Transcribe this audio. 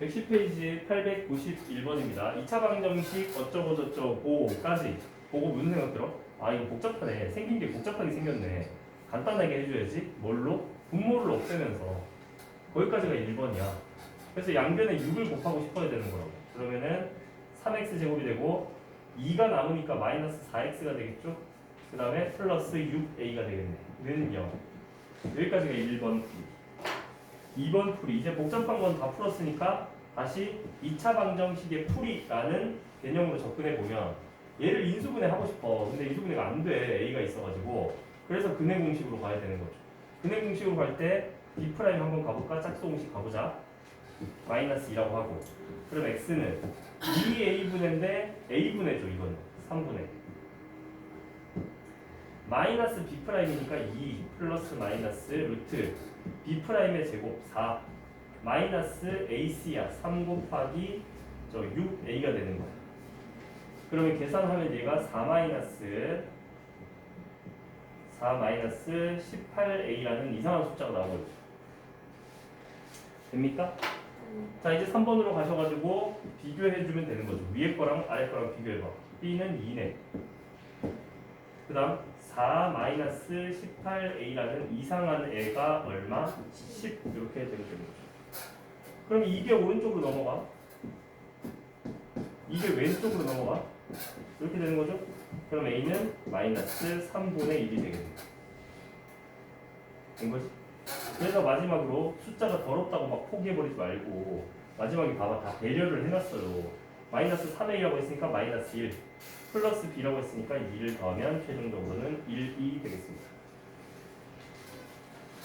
110페이지 891번입니다. 2차 방정식 어쩌고저쩌고까지 보고 무슨 생각 들어? 아 이거 복잡하네. 생긴 게 복잡하게 생겼네. 간단하게 해줘야지. 뭘로? 분모를 없애면서 거기까지가 1번이야. 그래서 양변에 6을 곱하고 싶어야 되는 거라고. 그러면은 3x 제곱이 되고 2가 남으니까 마이너스 4x가 되겠죠? 그 다음에 플러스 6a가 되겠네. 는 0. 여기까지가 1번 풀이. 2번 풀이. 이제 복잡한 건 다 풀었으니까 다시 2차 방정식의 풀이라는 개념으로 접근해 보면 얘를 인수분해 하고 싶어. 근데 인수분해가 안 돼. a가 있어가지고. 그래서 근해 공식으로 가야 되는 거죠. 근해 공식으로 갈때 b 프라임 한번 가볼까? 짝수 공식 가보자. 마이너스 2라고 하고. 그럼 x는 2a분해인데 a분해죠 이거는 3분의 마이너스 b 프라임이니까 2 플러스 마이너스 루트 b 프라임의 제곱 4 마이너스 ac야 3 곱하기 저 6a가 되는 거야. 그러면 계산하면 얘가 4 마이너스 4 마이너스 18a라는 이상한 숫자가 나오거든요 됩니까? 자 이제 3번으로 가셔가지고 비교해주면 되는 거죠. 위에 거랑 아래 거랑 비교해봐. b는 2네 그 다음 4 마이너스 18a라는 이상한 애가 얼마? 10 이렇게 되는 거죠. 그럼 이게 오른쪽으로 넘어가? 이게 왼쪽으로 넘어가? 이렇게 되는 거죠? 그럼 a는 마이너스 3분의 1이 되겠네 된 거지? 그래서 마지막으로 숫자가 더럽다고 막 포기해버리지 말고 마지막에 봐봐. 다 배려를 해놨어요 마이너스 3a라고 했으니까 마이너스 1 플러스 b라고 했으니까 2를 더하면 최종적으로는 1, 2 되겠습니다